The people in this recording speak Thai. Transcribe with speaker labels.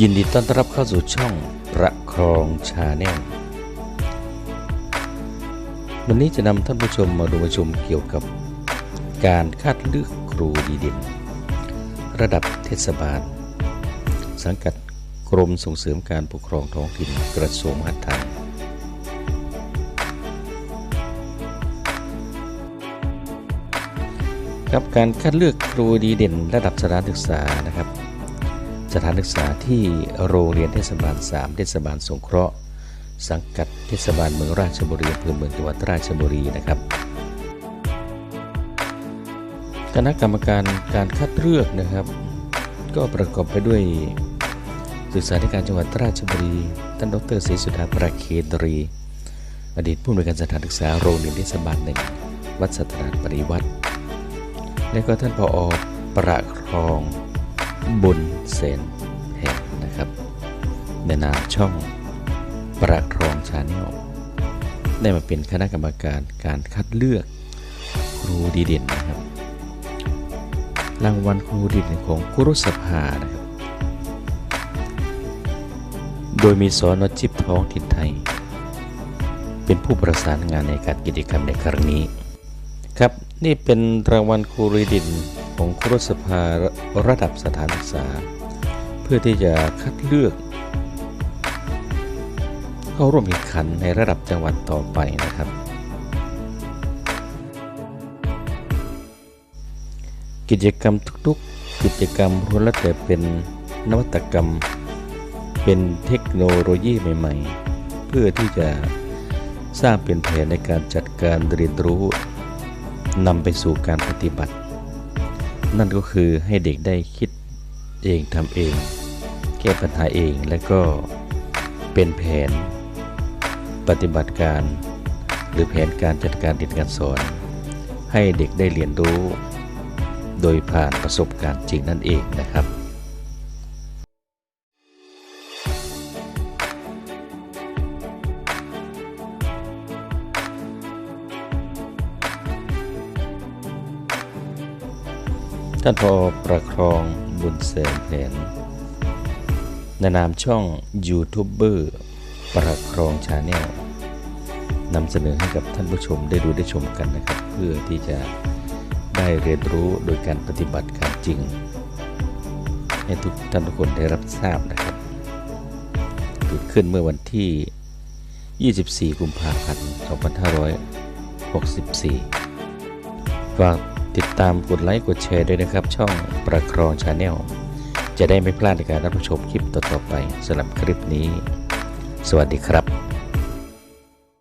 Speaker 1: ยินดีต้อนรับเข้าสู่ช่องประครองชาแนลวันนี้จะนำท่านผู้ชมมาดูมาชมเกี่ยวกับการคัดเลือกครูดีเด่นระดับเทศบาล สังกัดกรมส่งเสริมการปกครองท้องถิ่นกระทรวงมหาดไทยกับการคัดเลือกครูดีเด่นระดับสถานศึกษานะครับ สถานศึกษาที่โรงเรียนเทศบาล 3 เทศบาลสงเคราะห์ สังกัดเทศบาลเมืองราชบุรีอำเภอเมืองจังหวัดราชบุรีนะครับ คณะกรรมการการคัดเลือกนะครับ ก็ประกอบไปด้วยศึกษาธิการจังหวัดราชบุรี ท่านดรศรีสุดาประเคตรี อดีตผู้อำนวยการสถานศึกษาโรงเรียนเทศบาลหนึ่งวัดสถานปริวัติและก็ท่านผอประครอง บุญเสนแห่งนะครับ ในนามช่องประครองชาแนลได้มาเป็นคณะกรรมการการคัดเลือกครูดีเด่นนะครับ รางวัลครูดีเด่นของครุสภานะครับ โดยมีสอนอจิบท้องถิ่นไทย เป็นผู้ประสานงานในการกิจกรรมในครั้งนี้ ครับ นี่เป็นรางวัลครูรีเดิน ของครุสภาระดับสถานศึกษา เพื่อที่จะคัดเลือก เข้าร่วมแข่งขันในระดับจังหวัดต่อไปนะครับ กิจกรรมทุกๆ กิจกรรมล้วนแล้วแต่เป็นนวัตกรรม เป็นเทคโนโลยีใหม่ ๆ เพื่อที่จะสร้างเป็นแผนในการจัดการเรียนรู้นำไปสู่การปฏิบัติ นั่นก็คือให้เด็กได้คิดเองทำเอง แก้ปัญหาเองและก็เป็นแผน ปฏิบัติการ หรือแผนการจัดการเรียนการสอน ให้เด็กได้เรียนรู้ โดยผ่านประสบการณ์จริงนั่นเองนะครับ ท่านพอประครองบุญเสริมแผนในนามช่องยูทูบเบอร์ประครองชาแนลนำเสนอให้กับท่านผู้ชมได้ดูได้ชมกันนะครับ เพื่อที่จะได้เรียนรู้โดยการปฏิบัติการจริง ให้ทุกท่านทุกคนได้รับทราบนะครับเกิดขึ้นเมื่อวันที่ 24 กุมภาพันธ์ 2564 ฝาก ติดตามกดไลค์กดแชร์ด้วยนะครับ ช่องประครองชาแนลจะได้ไม่พลาดในการรับชมคลิปต่อๆไปสำหรับคลิปนี้ สวัสดีครับ